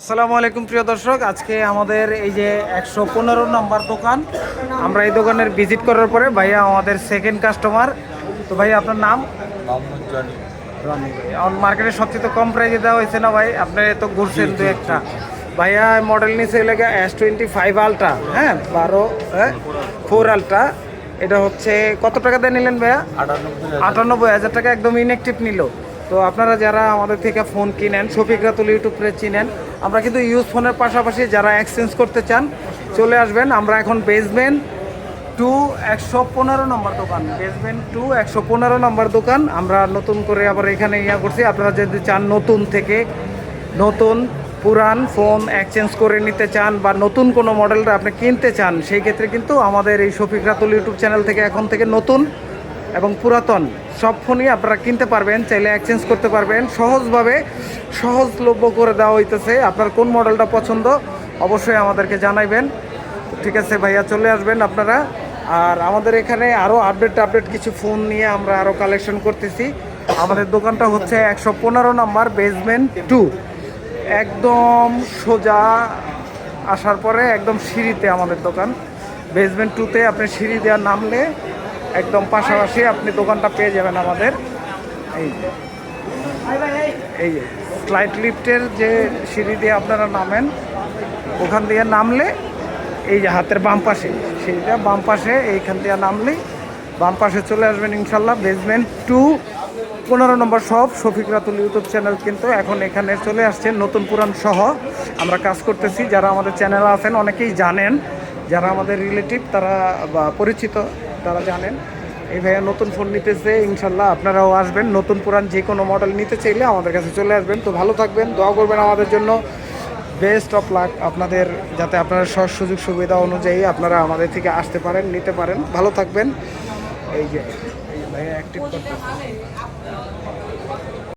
আসসালামু আলাইকুম প্রিয় দর্শক আজকে আমাদের এই যে একশো পনেরো নম্বর দোকান আমরা এই দোকানের ভিজিট করার পরে ভাইয়া আমাদের সেকেন্ড কাস্টমার তো ভাই আপনার নাম? মার্কেটে সবচেয়ে তো কম প্রাইজে দেওয়া হয়েছে না ভাই? আপনি তো ঘুরছেন দু একটা। ভাইয়া মডেল নিচে এলাকা এস টোয়েন্টি ফাইভ আলট্রা হ্যাঁ? বারো হ্যাঁ? ফোর আলট্রা এটা হচ্ছে কত টাকা দিয়ে নিলেন ভাইয়া? আটানব্বই হাজার। টাকা একদম ইনঅ্যাক্টিভ নিল। তো আপনারা যারা আমাদের থেকে ফোন কিনেন, শফিক রাতুল ইউটিউবে চিনেন, আমরা কিন্তু ইউজ ফোনের পাশাপাশি যারা এক্সচেঞ্জ করতে চান, চলে আসবেন। আমরা এখন বেসমেন্ট টু একশো পনেরো নম্বর দোকান। বেসমেন্ট টু একশো পনেরো নম্বর দোকান। আমরা নতুন করে আবার এখানে ইয়া করছি। আপনারা যদি চান নতুন থেকে নতুন, পুরান ফোন এক্সচেঞ্জ করে নিতে চান বা নতুন কোনো মডেলটা আপনি কিনতে চান, সেই ক্ষেত্রে কিন্তু আমাদের এই শফিক রাতুল ইউটিউব চ্যানেল থেকে এখন থেকে নতুন এবং পুরাতন। সব ফোনই আপনারা কিনতে পারবেন, চাইলে এক্সচেঞ্জ করতে পারবেন। সহজভাবে সহজলভ্য করে দেওয়া হইতেছে। আপনার কোন মডেলটা পছন্দ অবশ্যই আমাদেরকে জানাইবেন। ঠিক আছে ভাইয়া, চলে আসবেন আপনারা। আর আমাদের এখানে আরও আপডেট আপডেট কিছু ফোন নিয়ে আমরা আরও কালেকশন করতেছি। আমাদের দোকানটা হচ্ছে একশো পনেরো নম্বর বেসমেন্ট টু একদম সোজা আসার পরে একদম সিঁড়িতে আমাদের দোকান। বেসমেন্ট টুতে আপনি সিঁড়ি দেওয়ার নামলে একদম পাশাপাশি আপনি দোকানটা পেয়ে যাবেন আমাদের। এই এই স্লাইড লিফটের যে সিঁড়ি দিয়ে আপনারা নামেন, ওখান দিয়ে নামলে এই যে হাতের বাম পাশে সিঁড়িটা, বাম পাশে এইখান দিয়ে নামলেই বাম পাশে চলে আসবেন ইনশাল্লাহ। বেসমেন্ট টু পনেরো নম্বর সব শফিক রাতুল ইউটিউব চ্যানেল কিন্তু এখন এখানে চলে আসছে নতুন পুরান সহ। আমরা কাজ করতেছি, যারা আমাদের চ্যানেল আছেন, অনেকেই জানেন, যারা আমাদের রিলেটিভ তারা বা পরিচিত তারা জানেন। এই ভাইয়া নতুন ফোন নিতেছে, ইনশাল্লাহ আপনারাও আসবেন। নতুন পুরান যে কোনো মডেল নিতে চাইলে আমাদের কাছে চলে আসবেন। তো ভালো থাকবেন, দোয়া করবেন আমাদের জন্য। বেস্ট অফ লাক আপনাদের, যাতে আপনারা সব সুযোগ সুবিধা অনুযায়ী আপনারা আমাদের থেকে আসতে পারেন, নিতে পারেন। ভালো থাকবেন। এই যে ভাইয়া অ্যাক্টিভ করতে